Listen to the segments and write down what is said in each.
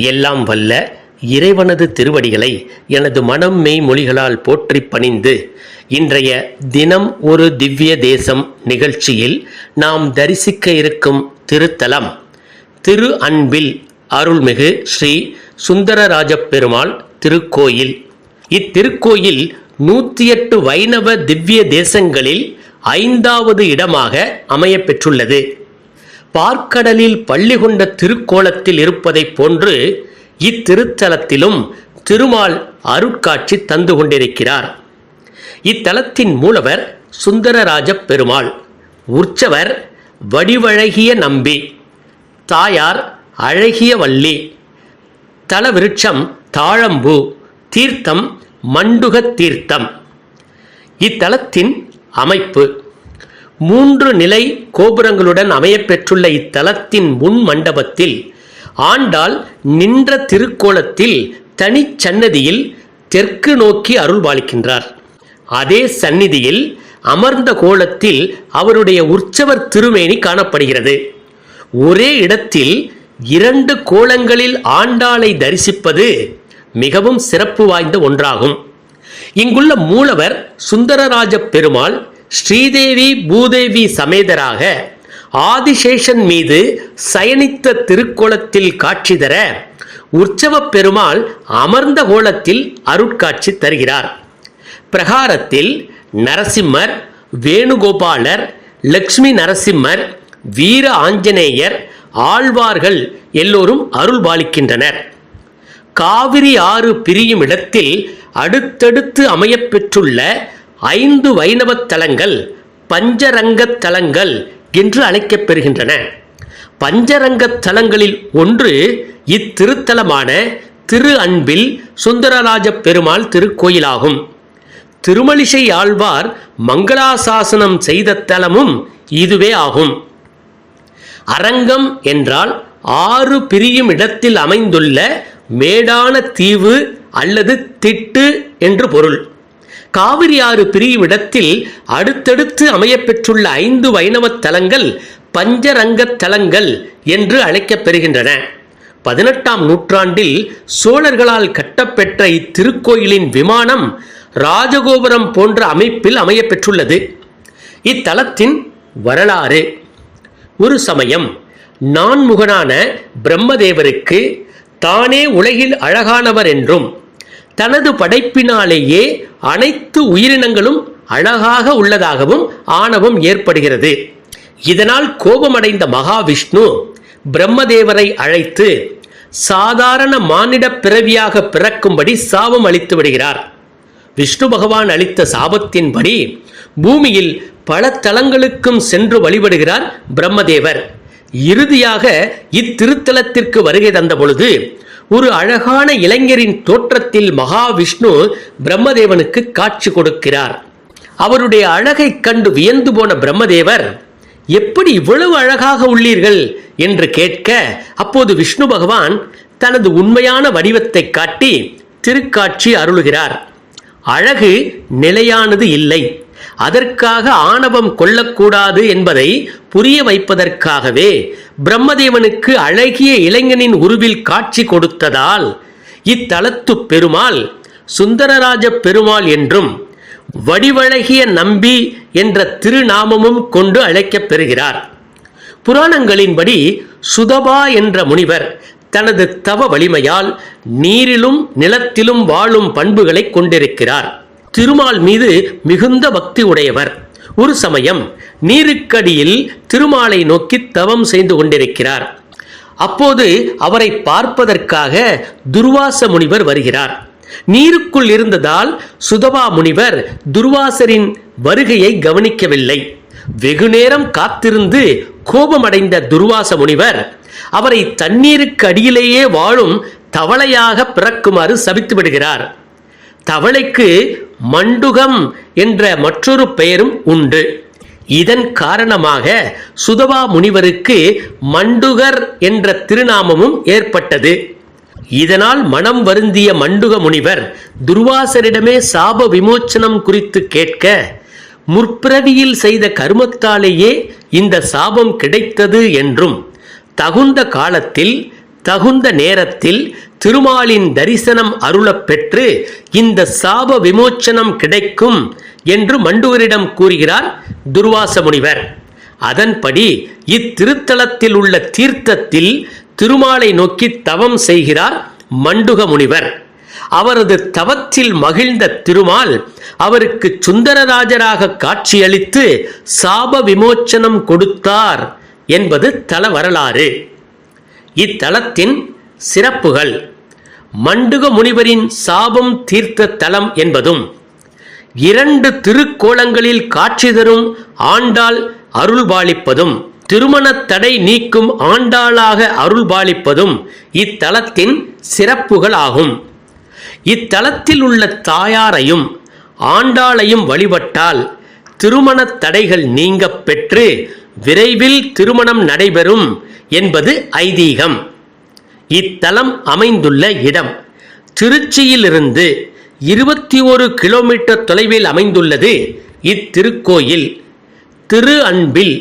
எல்லாம் வல்ல இறைவனது திருவடிகளை எனது மனம் மெய் மொழிகளால் போற்றி பணிந்து இன்றைய தினம் ஒரு திவ்ய தேசம் நிகழ்ச்சியில் நாம் தரிசிக்க இருக்கும் திருத்தலம். திரு அன்பில் அருள்மிகு ஸ்ரீ சுந்தரராஜப்பெருமாள் திருக்கோயில். இத்திருக்கோயில் நூற்றி எட்டு வைணவ திவ்ய தேசங்களில் ஐந்தாவது இடமாக அமையப்பெற்றுள்ளது பார்க்கடலில் பள்ளி கொண்ட திருக்கோலத்தில் இருப்பதைப் போன்று இத்திருத்தலத்திலும் திருமால் அருட்காட்சி தந்து கொண்டிருக்கிறார். இத்தலத்தின் மூலவர் சுந்தரராஜ பெருமாள். உற்சவர் வடிவழகிய நம்பி. தாயார் அழகிய வள்ளி. தலவிருட்சம் தாழம்பூ. தீர்த்தம் மண்டுக தீர்த்தம். இத்தலத்தின் அமைப்பு மூன்று நிலை கோபுரங்களுடன் அமையப்பெற்றுள்ள இத்தலத்தின் முன் மண்டபத்தில் ஆண்டாள் நின்ற திருக்கோலத்தில் தனிச்சன்னதியில் தெற்கு நோக்கி அருள்பாலிக்கின்றார். அதே சந்நிதியில் அமர்ந்த கோலத்தில் அவருடைய உற்சவர் திருமேனி காணப்படுகிறது. ஒரே இடத்தில் இரண்டு கோலங்களில் ஆண்டாளை தரிசிப்பது மிகவும் சிறப்பு வாய்ந்த ஒன்றாகும். இங்குள்ள மூலவர் சுந்தரராஜ பெருமாள் ஸ்ரீதேவி பூதேவி சமேதராக ஆதிசேஷன் மீது சயனித்த திருக்கோலத்தில் காட்சி தர உற்சவப் பெருமாள் அமர்ந்த கோலத்தில் அருட்காட்சி தருகிறார். பிரகாரத்தில் நரசிம்மர் வேணுகோபாலர் லக்ஷ்மி நரசிம்மர் வீர ஆஞ்சநேயர் ஆழ்வார்கள் எல்லோரும் அருள் பாலிக்கின்றனர். காவிரி ஆறு பிரியும் இடத்தில் அடுத்தடுத்து அமையப்பெற்றுள்ள ஐந்து வைணவத் தலங்கள் பஞ்சரங்கத் தலங்கள் என்று அழைக்கப்பெறுகின்றன. பஞ்சரங்கத் தலங்களில் ஒன்று இத்திருத்தலமான திரு அன்பில் சுந்தரராஜ பெருமாள் திருக்கோயிலாகும். திருமலிசை ஆழ்வார் மங்களாசாசனம் செய்த தலமும் இதுவே ஆகும். அரங்கம் என்றால் ஆறு பிரியும் இடத்தில் அமைந்துள்ள மேடான தீவு அல்லது திட்டு என்று பொருள். காவிரி ஆறு பிரியுமிடத்தில் அடுத்தடுத்து அமையப்பெற்றுள்ள ஐந்து வைணவத் தலங்கள் பஞ்சரங்க தலங்கள் என்று அழைக்கப்பெறுகின்றன பதினெட்டாம் நூற்றாண்டில் சோழர்களால் கட்டப்பெற்ற இத்திருக்கோயிலின் விமானம் ராஜகோபுரம் போன்ற அமைப்பில் அமையப்பெற்றுள்ளது. இத்தலத்தின் வரலாறு. ஒரு சமயம் நான்முகனான பிரம்மதேவருக்கு தானே உலகில் அழகானவர் என்றும் தனது படைப்பினாலேயே அனைத்து உயிரினங்களும் அழகாக உள்ளதாகவும் ஆணவம் ஏற்படுகிறது. இதனால் கோபமடைந்த மகாவிஷ்ணு பிரம்மதேவரை அழைத்து சாதாரண மானிட பிறவியாக பிறக்கும்படி சாபம் அளித்து விடுகிறார். விஷ்ணு பகவான் அளித்த சாபத்தின்படி பூமியில் பல தலங்களுக்கும் சென்று வழிபடுகிறார் பிரம்மதேவர். இறுதியாக இத்திருத்தலத்திற்கு வருகை தந்த பொழுது ஒரு அழகான இளைஞரின் தோற்றத்தில் மகாவிஷ்ணு பிரம்மதேவனுக்கு காட்சி கொடுக்கிறார். அவருடைய அழகைக் கண்டு வியந்து போன பிரம்மதேவர் எப்படி இவ்வளவு அழகாக உள்ளீர்கள்? என்று கேட்க அப்போது விஷ்ணு பகவான் தனது உண்மையான வடிவத்தை காட்டி திருக்காட்சி அருளுகிறார். அழகு நிலையானது இல்லை. அதற்காக ஆணவம் கொள்ளக்கூடாது என்பதை புரிய வைப்பதற்காகவே பிரம்மதேவனுக்கு அழகிய இளைஞனின் உருவில் காட்சி கொடுத்ததால் இத்தலத்து பெருமாள் சுந்தரராஜ பெருமாள் என்றும் வடிவழகிய நம்பி என்ற திருநாமமும் கொண்டு அழைக்கப் பெறுகிறார். புராணங்களின்படி சுதபா என்ற முனிவர் தனது தவ வலிமையால் நீரிலும் நிலத்திலும் வாழும் பண்புகளை கொண்டிருக்கிறார். திருமால் மீது மிகுந்த பக்தி உடையவர். ஒரு சமயம் நீருக்கடியில் திருமாலை நோக்கி தவம் செய்து கொண்டிருக்கிறார். அப்போது அவரை பார்ப்பதற்காக துர்வாச முனிவர் வருகிறார். நீருக்குள் இருந்ததால் சுதவா முனிவர் துர்வாசரின் வருகையை கவனிக்கவில்லை. வெகுநேரம் காத்திருந்து கோபமடைந்த துர்வாச முனிவர் அவரை தண்ணீருக்கு அடியிலேயே வாழும் தவளையாக பிறக்குமாறு சபித்து விடுகிறார். தவளைக்கு மண்டுகம் என்ற மற்றொரு பெயரும் உண்டு. இதன் காரணமாக சுதவா முனிவருக்கு மண்டுகர் என்ற திருநாமமும் ஏற்பட்டது. இதனால் மனம் வருந்திய மண்டுக முனிவர் துர்வாசரிடமே சாப விமோச்சனம் குறித்து கேட்க முற்பிறவியில் செய்த கருமத்தாலேயே இந்த சாபம் கிடைத்தது என்றும் தகுந்த காலத்தில் தகுந்த நேரத்தில் திருமாலின் தரிசனம் அருளப் பெற்று இந்த சாப விமோச்சனம் கிடைக்கும் என்று மண்டுவரிடம் கூறுகிறார் துர்வாச முனிவர். அதன்படி இத்திருத்தலத்தில் உள்ள தீர்த்தத்தில் திருமாலை நோக்கி தவம் செய்கிறார் மண்டுக முனிவர். அவரது தவத்தில் மகிழ்ந்த திருமால் அவருக்கு சுந்தரராஜராக காட்சியளித்து சாப விமோச்சனம் கொடுத்தார் என்பது தல வரலாறு. இத்தலத்தின் சிறப்புகள். மண்டுக முனிவரின் சாபம் தீர்த்த தலம் என்பதும் இரண்டு திருக்கோலங்களில் காட்சி தரும் ஆண்டாள் அருள்பாலிப்பதும் திருமண தடை நீக்கும் ஆண்டாளாக அருள்பாலிப்பதும் இத்தலத்தின் சிறப்புகள் ஆகும் இத்தலத்தில் உள்ள தாயாரையும் ஆண்டாளையும் வழிபட்டால் திருமணத் தடைகள் நீங்க பெற்று விரைவில் திருமணம் நடைபெறும் என்பது ஐதீகம். இத்தலம் அமைந்துள்ள இடம் திருச்சியிலிருந்து இருபத்தி ஒரு கிலோமீட்டர் தொலைவில் அமைந்துள்ளது. இத்திருக்கோயில் திரு அன்பில்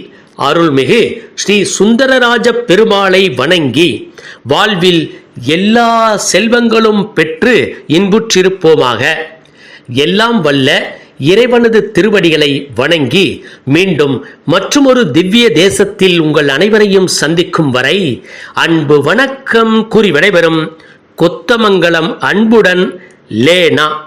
அருள்மிகு ஸ்ரீ சுந்தரராஜ பெருமாளை வணங்கி வாழ்வில் எல்லா செல்வங்களும் பெற்று இன்புற்றிருப்போமாக. எல்லாம் வல்ல இறைவனது திருவடிகளை வணங்கி மீண்டும் மற்றுமொரு திவ்ய தேசத்தில் உங்கள் அனைவரையும் சந்திக்கும் வரை அன்பு வணக்கம். கூறி விடைபெறும் கொத்தமங்கலம் அன்புடன் லேனா.